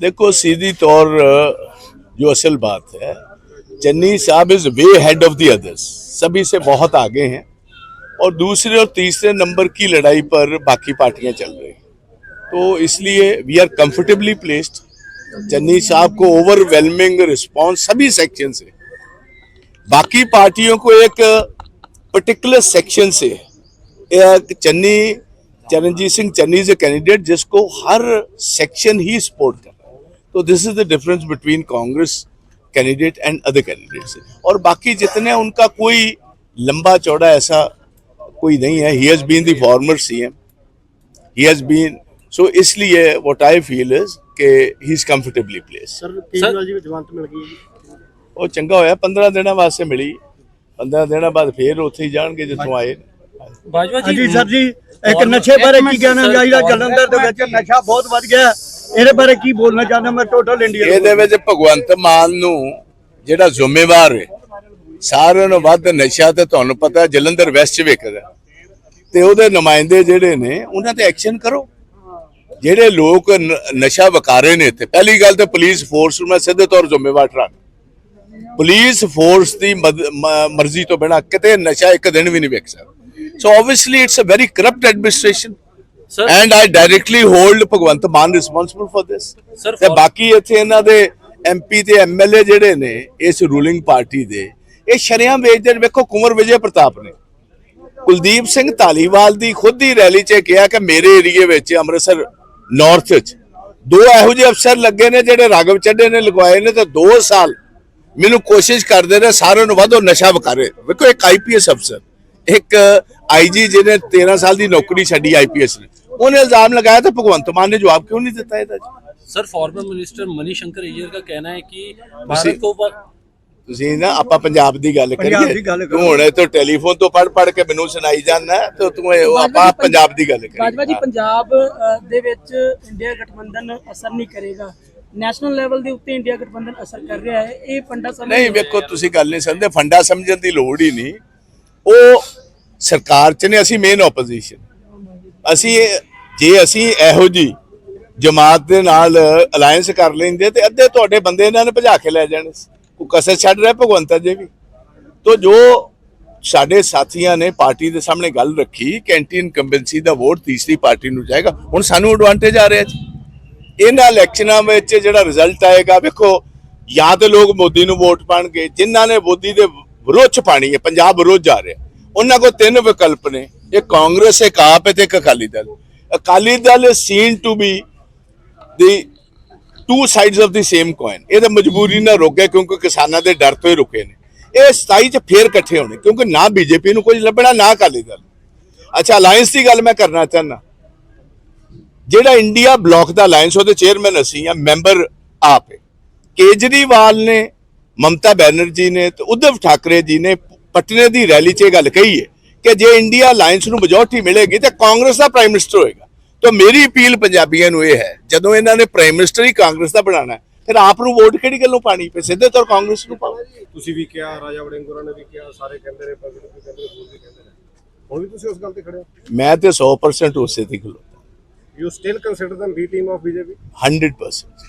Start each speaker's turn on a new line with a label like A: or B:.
A: देखो, सीधी तौर जो असल बात है, चन्नी साहब is way head of the others सभी से बहुत आगे हैं। और दूसरे और तीसरे नंबर की लड़ाई पर बाकी पार्टियाँ चल रही हैं। तो इसलिए we are comfortably placed Channi साहब को ओवरवेलमिंग रिस्पांस सभी सेक्शन से। बाकी पार्टियों को एक पर्टिकुलर सेक्शन से। एक Channi, Charanjit Singh Channi is a candidate जिसको हर सेक्शन ही सपोर्ट कर तो this is the difference between Congress candidate and other candidates और बाकी जितने हैं, उनका कोई लंबा चौड़ा ऐसा कोई नहीं है he has been the former CM he has been so इसलिए व्हाट आई फील इज कि he is comfortably place
B: sir Kejriwal ji ਨੂੰ ਜਵਾਨਤ ਮਿਲ ਗਈ ਹੈ ਜੀ।
A: ਉਹ ਚੰਗਾ ਹੋਇਆ 15 ਦਿਨਾਂ ਵਾਸਤੇ ਮਿਲੀ 15 ਦਿਨਾਂ ਬਾਅਦ ਫੇਰ ਉੱਥੇ ਹੀ ਜਾਣਗੇ ਜਿੱਥੋਂ ਆਏ ਨੇ
C: ਬਾਜਵਾ
B: ਹਾਂਜੀ
C: ਜੀ
B: ਸਰ ਜੀ ਇੱਕ ਨਸ਼ੇ ਬਾਰੇ ਕੀ ਕਹਿਣਾ ਚਾਹੀਦਾ ਜਲੰਧਰ ਦੇ ਵਿੱਚ ਨਸ਼ਾ ਬਹੁਤ ਵੱਧ ਗਿਆ ਹੈ। ਇਹਦੇ ਬਾਰੇ ਕੀ ਬੋਲਣਾ ਚਾਹੁੰਦਾ ਮੈਂ ਟੋਟਲ ਇੰਡੀਆ
A: ਇਹਦੇ ਵਿੱਚ ਭਗਵੰਤ ਮਾਨ ਨੂੰ ਜਿਹੜਾ ਜ਼ਿੰਮੇਵਾਰ ਹੈ, ਸਾਰਿਆਂ ਨੂੰ ਵੱਧ ਨਸ਼ਾ ਤੇ ਤੁਹਾਨੂੰ ਪਤਾ ਜਲੰਧਰ ਵੈਸਟ ਚ ਤੇ ਉਹਦੇ ਨੁਮਾਇੰਦੇ ਜਿਹੜੇ ਨੇ, ਉਹਨਾਂ ਤੇ ਐਕਸ਼ਨ ਕਰੋ। ਜਿਹੜੇ ਲੋਕ ਨਸ਼ਾ ਵਿਕਾਰੇ ਨੇ ਇੱਥੇ। ਪਹਿਲੀ ਗੱਲ ਤੇ ਪੁਲਿਸ ਫੋਰਸ ਨੂੰ ਮੈਂ ਸਿੱਧੇ ਤੌਰ ਜ਼ਿੰਮੇਵਾਰ ਠਹਿਰਾਉਂਦਾ ਪੁਲਿਸ ਫੋਰਸ ਦੀ ਮਰਜ਼ੀ ਤੋਂ ਬਿਨਾ ਕਿਤੇ ਨਸ਼ਾ ਇੱਕ ਦਿਨ ਵੀ ਨਹੀਂ ਵਿਕ ਸਕਦਾ। So obviously it's a very corrupt
C: administration
A: and I directly hold Bhagwant Mann responsible for this
C: Sir,
A: ਤੇ ਬਾਕੀ ਇੱਥੇ ਇਹਨਾਂ ਦੇ ਐਮਪੀ ਤੇ ਐਮਐਲਏ ਜਿਹੜੇ ਨੇ ਇਸ ਰੂਲਿੰਗ ਪਾਰਟੀ ਦੇ ਇਹ ਸ਼ਰਿਆਂ ਵੇਚਦੇ। ਵੇਖੋ ਕੁੰਵਰ ਵਿਜੇ ਪ੍ਰਤਾਪ ਨੇ। ਕੁਲਦੀਪ ਸਿੰਘ ਧਾਲੀਵਾਲ ਦੀ ਖੁਦ ਹੀ ਰੈਲੀ 'ਚ ਕਿਹਾ ਕਿ ਮੇਰੇ ਏਰੀਏ ਵਿੱਚ ਅੰਮ੍ਰਿਤਸਰ ਨਾਰਥ 'ਚ ਦੋ ਇਹੋ ਜਿਹੇ ਅਫਸਰ ਲੱਗੇ ਨੇ ਜਿਹੜੇ ਰਾਗਵ ਚੱਡੇ ਨੇ ਲਗਵਾਏ ਨੇ ਤੇ 2 ਸਾਲ ਮੈਨੂੰ ਕੋਸ਼ਿਸ਼ ਕਰਦੇ ਨੇ ਸਾਰਿਆਂ ਨੂੰ ਵਧੋ ਨਸ਼ਾ ਵਿਕਾਰੇ ਵੇਖੋ ਇੱਕ ਆਈਪੀਐਸ ਅਫਸਰ ਇੱਕ ਆਈਜੀ ਜਿਹਨੇ 13 ਸਾਲ ਦੀ ਨੌਕਰੀ ਛੱਡੀ ਆਈਪੀਐਸ ਨੇ। ਉਹਨੇ ਇਲਜ਼ਾਮ ਲਗਾਇਆ ਤਾਂ ਭਗਵੰਤ ਮਾਨ ਨੇ ਜਵਾਬ ਕਿਉਂ ਨਹੀਂ ਦਿੱਤਾ ਇਹਦਾ ਜੀ
C: sir former minister Manishankar Aiyar का कहना है कि
A: उसी-
C: भारत को ऊपर
A: ਤੁਸੀਂ ਨਾ ਆਪਾਂ ਪੰਜਾਬ ਦੀ ਗੱਲ
B: ਪੰਜਾਬ
A: ਕਰੀਏ
B: ਦੀ ਗੱਲ ਕਰੋ।
A: ਤੂੰ ਹੁਣ ਇੱਥੋਂ ਟੈਲੀਫੋਨ ਤੋਂ ਪੜ ਪੜ ਕੇ ਮੈਨੂੰ ਸੁਣਾਈ ਜਾਂਦਾ ਤੇ ਤੂੰ ਇਹ- ਉਹ ਆਪਾਂ ਪੰਜਾਬ ਦੀ ਗੱਲ
D: ਬਾਜਵਾ ਜੀ
A: ਕਰੀਏ
D: ਪੰਜਾਬ ਅ, ਦੇ ਵਿੱਚ ਇੰਡੀਆ ਗਠਬੰਧਨ ਅਸਰ ਨਹੀਂ ਕਰੇਗਾ ਨੈਸ਼ਨਲ ਲੈਵਲ ਦੇ ਉੱਤੇ ਇੰਡੀਆ ਗਠਬੰਧਨ ਅਸਰ ਕਰ ਰਿਹਾ ਹੈ ਇਹ ਪੰਡਾ ਸਮਝ
A: ਨਹੀਂ ਵੇਖੋ ਤੁਸੀਂ ਗੱਲ ਨਹੀਂ ਸਮਝਦੇ ਫੰਡਾ ਸਮਝਣ ਦੀ ਲੋੜ ਹੀ ਨਹੀਂ ਉਹ ਸਰਕਾਰ ਚ ਨੇ ਅਸੀਂ ਮੇਨ ਆਪੋਜੀਸ਼ਨ ਅਸੀਂ ਇਹ- ਜੇ ਅਸੀਂ ਇਹੋ ਜੀ ਜਮਾਤ ਦੇ ਨਾਲ ਅਲਾਈਅੰਸ ਕਰ ਲੈਂਦੇ ਤੇ ਅੱਧੇ ਤੁਹਾਡੇ ਬੰਦੇ ਇਹਨਾਂ ਨੇ ਭਜਾ ਕੇ ਲੈ ਜਾਣੇ ਸੀ। ਕੋਈ ਛੱਡ ਰਿਹਾ ਭਗਵੰਤ ਜੀ ਵੀ। ਤੋ ਜੋ ਸਾਡੇ ਸਾਥੀਆਂ ਨੇ ਪਾਰਟੀ ਦੇ ਸਾਹਮਣੇ ਗੱਲ ਰੱਖੀ ਕੈਂਟੀਨ ਇਨਕੰਬੈਂਸੀ ਦਾ ਵੋਟ ਤੀਸਰੀ ਪਾਰਟੀ ਨੂੰ ਜਾਏਗਾ, ਹੁਣ ਸਾਨੂੰ ਐਡਵਾਂਟੇਜ ਆ ਰਿਹਾ ਜੀ। ਇਹਨਾਂ ਇਲੈਕਸ਼ਨਾਂ ਵਿੱਚ ਜਿਹੜਾ ਰਿਜ਼ਲਟ ਆਏਗਾ, ਵੇਖੋ, ਜਾਂ ਤੇ ਲੋਕ ਮੋਦੀ ਨੂੰ ਵੋਟ ਪਾਣਗੇ, ਜਿਨ੍ਹਾਂ ਨੇ ਮੋਦੀ ਦੇ ਵਿਰੋਧ ਚ ਪਾਣੀ ਹੈ, ਪੰਜਾਬ ਵਿਰੋਧ ਜਾ ਰਿਹਾ। ਉਹਨਾਂ ਕੋਲ ਤਿੰਨ ਵਿਕਲਪ ਨੇ ਇਹ ਕਾਂਗਰਸ, ਇੱਕ ਆਪ ਹੈ ਤੇ ਇੱਕ Akali Dal. Akali Dal seen to be the two sides of the same coin ਇਹ ਤਾਂ ਮਜਬੂਰੀ ਨਾਲ ਰੁਕ ਗਏ ਕਿਉਂਕਿ ਕਿਸਾਨਾਂ ਦੇ ਡਰ ਤੋਂ ਹੀ ਰੁਕੇ ਨੇ। ਇਹ 27 ਚ ਫੇਰ ਇਕੱਠੇ ਹੋਣੇ, ਕਿਉਂਕਿ ਨਾ ਬੀਜੇਪੀ ਨੂੰ ਕੁਝ ਲੱਭਣਾ, ਨਾ ਅਕਾਲੀ ਦਲ। ਅੱਛਾ ਅਲਾਈਅੰਸ ਦੀ ਗੱਲ ਮੈਂ ਕਰਨਾ ਚਾਹੁੰਦਾ। ਜਿਹੜਾ ਇੰਡੀਆ ਬਲਾਕ ਦਾ ਅਲਾਈਅੰਸ ਉਹਦੇ ਚੇਅਰਮੈਨ ਅਸੀਂ ਆ ਮੈਂਬਰ ਆਪ ਕੇਜਰੀਵਾਲ ਨੇ, ਮਮਤਾ ਬੈਨਰਜੀ ਨੇ ਤੇ ਉद्धਵ ਠਾਕਰੇ ਜੀ ਨੇ, ਪਟਨੇ ਦੀ ਰੈਲੀ 'ਚ ਇਹ ਗੱਲ ਕਹੀ ਹੈ। ਕਿ ਜੇ ਇੰਡੀਆ ਅਲਾਈਅੰਸ ਨੂੰ ਮੈਜੋਰਟੀ ਮਿਲੇਗੀ ਤਾਂ ਕਾਂਗਰਸ ਦਾ ਪ੍ਰਾਈਮ ਮਿਨਿਸਟਰ ਹੋਏਗਾ। ਤਾਂ ਮੇਰੀ ਅਪੀਲ ਪੰਜਾਬੀਆਂ ਨੂੰ ਇਹ ਹੈ ਜਦੋਂ ਇਹਨਾਂ ਨੇ ਪ੍ਰਾਈਮ ਮਿਨਿਸਟਰ ਹੀ ਕਾਂਗਰਸ ਦਾ ਬਣਾਉਣਾ ਹੈ, ਫਿਰ ਆਪ ਨੂੰ ਵੋਟ ਕਿਹੜੀ ਗੱਲੋਂ ਪਾਣੀ ਪਏ ਸਿੱਧੇ ਤੌਰ ਕਾਂਗਰਸ ਨੂੰ ਪਾਓ।
E: ਤੁਸੀਂ ਵੀ ਕਿਹਾ ਰਾਜਾ ਵੜਿੰਗੁਰਾ ਨੇ ਵੀ ਕਿਹਾ ਸਾਰੇ ਕਹਿੰਦੇ ਨੇ ਪ੍ਰਗਟ ਵੀ ਕਹਿੰਦੇ ਨੇ ਹੋਰ ਵੀ ਕਹਿੰਦੇ ਨੇ ਹੁਣ ਵੀ ਤੁਸੀਂ ਉਸ ਗੱਲ ਤੇ ਖੜੇ ਹੋ?
A: ਮੈਂ ਤੇ 100% ਉਸੇ ਦੀ ਖਲੋਤਾ।
E: You still consider them B team of BJP
A: 100%